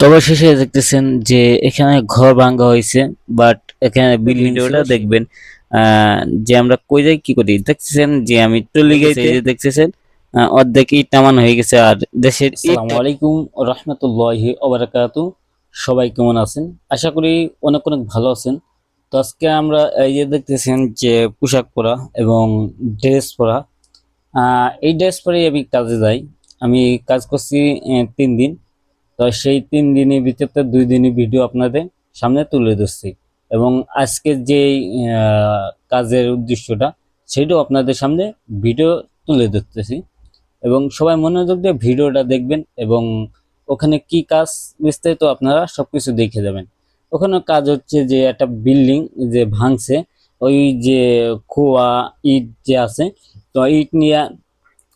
তবে শেষে দেখতেছেন যে এখানে ঘর ভাঙ্গা হয়েছে বাট এখানে ভিডিওটা দেখবেন যে আমরা কই যাই কি করি? দেখতেছেন যে আমি টলি গাইতে দেখতেছেন অর্ধেক ইট নামানো হয়ে গেছে আর দেশের আসসালামু আলাইকুম রহমতুল্লাহি ওবারাকাতু সবাই কেমন আছেন? আশা করি অনেক অনেক ভালো আছেন। তো আজকে আমরা এই যে দেখতেছেন যে পোশাক পরা এবং ড্রেস পরা আহ, এই ড্রেস পরেই আমি কাজে যাই। আমি কাজ করছি তিন দিন। তো সেই তিন দিনের ভিতরে দুই দিনের ভিডিও আপনাদের সামনে তুলে ধরছি। এবং আজকের যে কাজের উদ্দেশ্যটা, সেটাও আপনাদের সামনে ভিডিও তুলে ধরতেছি। এবং সবাই মনোযোগ দিয়ে ভিডিওটা দেখবেন এবং ওখানে কি কাজ বিস্তারিত আপনারা সবকিছু দেখে যাবেন। ওখানে কাজ হচ্ছে যে একটা বিল্ডিং যে ভাঙছে, ওই যে খোয়া ইট যে আছে, তো ইট নিয়ে,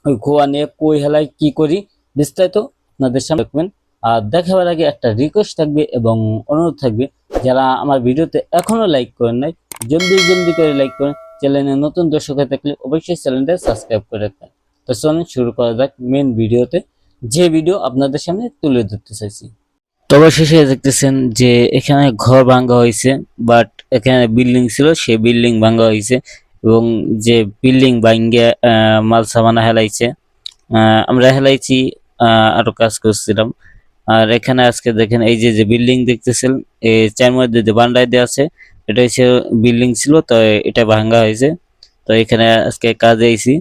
ওই খোয়া নিয়ে কই হেলায় কি করি বিস্তারিত আপনাদের সামনে দেখবেন। আর দেখাবার আগে একটা রিকোয়েস্ট থাকবে এবং অনুরোধ থাকবে যারা আমার ভিডিওতে এখনও লাইক করেন নাই জলদি জলদি করে লাইক করেন চ্যানেলে নতুন দর্শক হয়ে থাকলে অবশ্যই চ্যানেলটা সাবস্ক্রাইব করে রাখবেন। তো চলুন শুরু করা যাক মেন ভিডিওতে যে ভিডিও আপনাদের সামনে তুলে ধরতে চাইছি। তবে শেষে দেখতেছেন যে এখানে ঘর ভাঙ্গা হয়েছে বাট এখানে বিল্ডিং ছিল সেই বিল্ডিং ভাঙ্গা হয়েছে এবং যে বিল্ডিং ভাঙ্গে মাল সামানা হেলাইছে। আমরা হেলাইছি আহ, আরও কাজ করছিলাম। আর এখানে আজকে দেখেন, এই যে যে বিল্ডিং দেখতেছেন, এই চার মধ্যে যে বান্ডাই দেওয়া আছে, এটা হচ্ছে বিল্ডিং ছিল, তো এটা ভাঙ্গা হয়েছে। তো এখানে আজকে কাজে আইছি,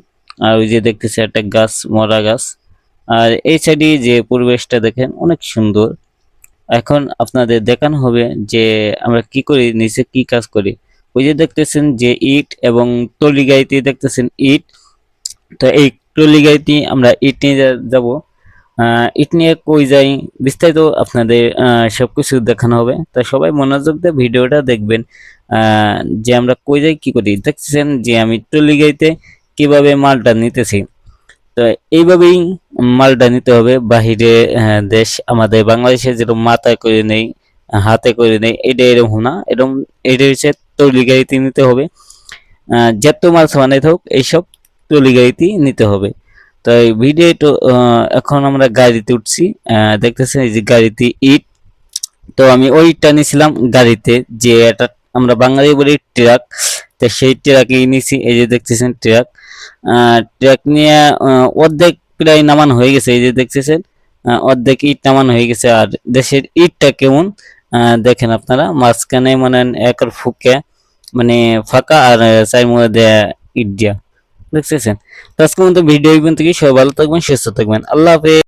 আর ওই যে দেখতেছি একটা গাছ, মরা গাছ। আর এই সাইডে যে পরিবেশটা দেখেন, অনেক সুন্দর। এখন আপনাদের দেখানো হবে যে আমরা কি করি, নিচে কি কাজ করি। ওই যে দেখতেছেন যে ইট এবং টলি গাড়িতে দেখতেছেন ইট। তো এই টলি গাড়িতে আমরা ইট নিয়ে যাব। ইট নিয়ে কই যাই, বিস্তারিত আপনাদের সব কিছু দেখানো হবে। তো সবাই মনোযোগ দিয়ে ভিডিওটা দেখবেন। যে আমরা কই যাই, কি করি দেখছেন যে আমি টলি গাড়িতে কীভাবে মালটা নিতেছি। তো এইভাবেই মালটা নিতে হবে। বাহিরে দেশ, আমাদের বাংলাদেশে যেরকম মাথায় করে নেই, হাতে করে নেই, এটা এরকম না। এরকম, এটা হচ্ছে তৈলি গাড়িতে নিতে হবে। যত মাল বানাইতে হোক, এইসব তৈলি গাড়িতেই নিতে হবে। তো এই ভিডিও তো এখন আমরা গাড়িতে উঠছি। দেখতেছেন এই যে গাড়িতে ইট। তো আমি ওই ইটটা নিয়েছিলাম গাড়িতে, যে এটা আমরা বাঙালি বলি ট্রাক। তো সেই ট্রাকই নিয়েছি, এই যে দেখতেছেন ট্রাক। ট্রাক নিয়ে অর্ধেক প্রায় নামানো হয়ে গেছে, এই যে দেখতেছেন। অর্ধেক ইট নামানো হয়ে গেছে, আর দেশের ইটটা কেমন? দেখেন আপনারা, মাঝখানে মানে একর ফুকে মানে ফাঁকা, আর চার মধ্যে ইট দিয়া। দেখতেছেন। তো আজকে মতো ভিডিও থেকে সবাই ভালো থাকবেন সুস্থ থাকবেন। আল্লাহ হাফেজ।